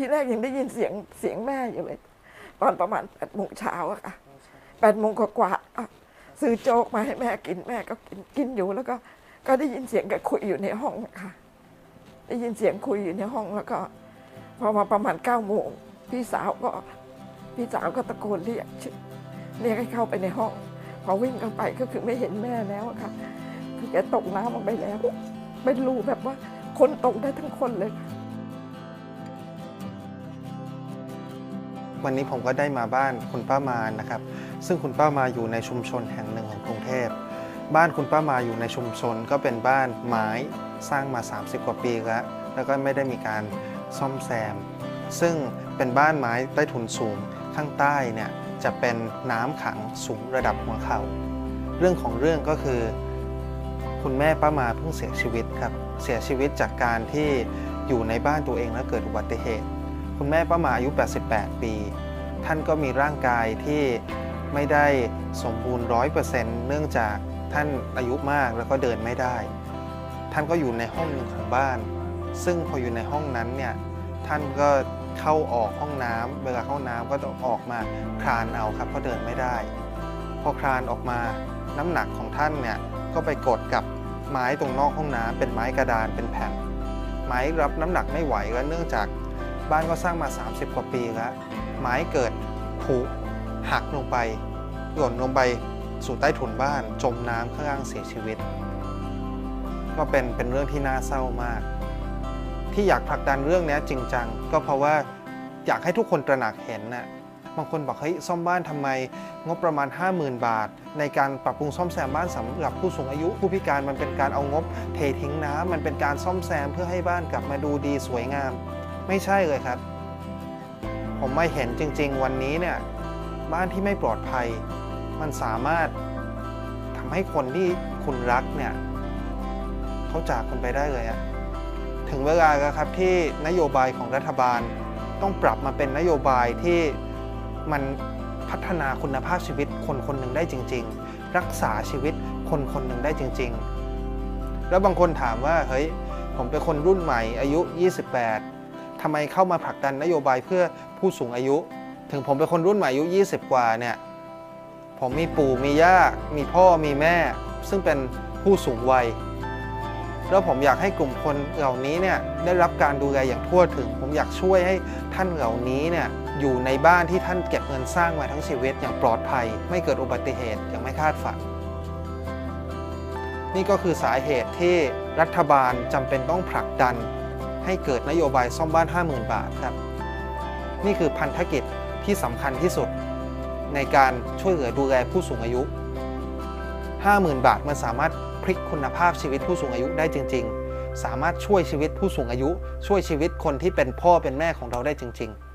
ที่แรกยังได้ยินเสียงเสียงแม่อยู่เลย ตอนประมาณแปดโมงเช้าอะค่ะแปดโมงกว่าๆซื้อโจ๊กมาให้แม่กินแม่ก็กินกินอยู่แล้วก็ ก็ได้ยินเสียงแกคุยอยู่ในห้องค่ะ ได้ยินเสียงคุยอยู่ในห้องแล้วก็ พอมาประมาณเก้าโมงพี่สาวก็พี่สาวก็ตะโกนเรียกเรียกให้เข้าไปในห้อง พอวิ่งเข้าไปก็คือไม่เห็นแม่แล้วค่ะคือแกตกน้ำลงไปแล้ว เป็นรูแบบว่าคนตกได้ทั้งคนเลยค่ะ วันนี้ผมก็ได้มาบ้านคุณป้ามานะครับ ซึ่งคุณป้ามาอยู่ในชุมชนแห่งหนึ่งของกรุงเทพ บ้านคุณป้ามาอยู่ในชุมชนก็เป็นบ้านไม้สร้างมา 30 กว่าปีแล้ว แล้วก็ไม่ได้มีการซ่อมแซม ซึ่งเป็นบ้านไม้ใต้ถุนสูงข้างใต้เนี่ยจะเป็นน้ำขังสูงระดับหัวเข่า เรื่องของเรื่องก็คือ คุณแม่ป้ามาเพิ่งเสียชีวิตครับ เสียชีวิตจากการที่อยู่ในบ้านตัวเองแล้วเกิดอุบัติเหตุ คุณแม่ป้ามาอายุ 88 ปี ท่านก็มีร่างกายที่ไม่ได้สมบูรณ์ร้อยเปอร์เซ็นต์เนื่องจากท่านอายุมากแล้วก็เดินไม่ได้ ท่านก็อยู่ในห้องหนึ่งของบ้าน ซึ่งพออยู่ในห้องนั้นเนี่ยท่านก็เข้าออกห้องน้ำเวลาเข้าน้ำก็ต้องออกมาคลานเอาครับเพราะเดินไม่ได้ พอคลานออกมาน้ำหนักของท่านเนี่ยก็ไปกดกับไม้ตรงนอกห้องน้ำเป็นไม้กระดานเป็นแผ่น ไม้รับน้ำหนักไม่ไหวแล้วเนื่องจาก บ้านก็สร้างมา 30 กว่าปีแล้ว ไม้เกิดผุหักลงไป หล่นลงไปสู่ใต้ถุนบ้าน จมน้ำข้างล่างเสียชีวิต ก็เป็นเป็นเรื่องที่น่าเศร้ามาก ที่อยากผลักดันเรื่องนี้จริงจังก็เพราะว่าอยากให้ทุกคนตระหนักเห็นน่ะบางคนบอกเฮ้ยซ่อมบ้านทำไม งบประมาณ 50,000 บาท ในการปรับปรุงซ่อมแซมบ้านสำหรับผู้สูงอายุ ผู้พิการมันเป็นการเอางบ เททิ้งน้ำมันเป็นการซ่อมแซมเพื่อให้บ้านกลับมาดูดีสวยงาม ไม่ใช่เลยครับ ผมไม่เห็นจริง ๆ วันนี้เนี่ยบ้านที่ไม่ปลอดภัย มันสามารถทำให้คนที่คุณรักเนี่ยเขาจากคุณไปได้เลยอะถึงเวลาแล้วครับที่นโยบายของรัฐบาลต้องปรับมาเป็นนโยบายที่มันพัฒนาคุณภาพชีวิตคนคนหนึ่งได้จริง ๆ รักษาชีวิตคนคนหนึ่งได้จริง ๆ แล้วบางคนถามว่าเฮ้ยผมเป็นคนรุ่นใหม่อายุ 28 ทำไมเข้ามาผลักดันนโยบายเพื่อผู้สูงอายุ ถึงผมเป็นคนรุ่นใหม่อายุ 20 กว่าเนี่ยผมมีปู่มีย่ามีพ่อมีแม่ ซึ่งเป็นผู้สูงวัย แล้วผมอยากให้กลุ่มคนเหล่านี้เนี่ยได้รับการดูแลอย่างทั่วถึง ผมอยากช่วยให้ท่านเหล่านี้เนี่ยอยู่ในบ้านที่ท่านเก็บเงินสร้างมาทั้งชีวิตอย่างปลอดภัย ไม่เกิดอุบัติเหตุอย่างไม่คาดฝัน นี่ก็คือสาเหตุที่รัฐบาลจำเป็นต้องผลักดัน ให้เกิดนโยบายซ่อมบ้าน 50,000 บาทครับ นี่คือพันธกิจที่สำคัญที่สุด ในการช่วยเหลือดูแลผู้สูงอายุ 50,000 บาทมันสามารถพลิกคุณภาพชีวิตผู้สูงอายุได้จริง ๆ สามารถช่วยชีวิตผู้สูงอายุ ช่วยชีวิตคนที่เป็นพ่อเป็นแม่ของเราได้จริง ๆ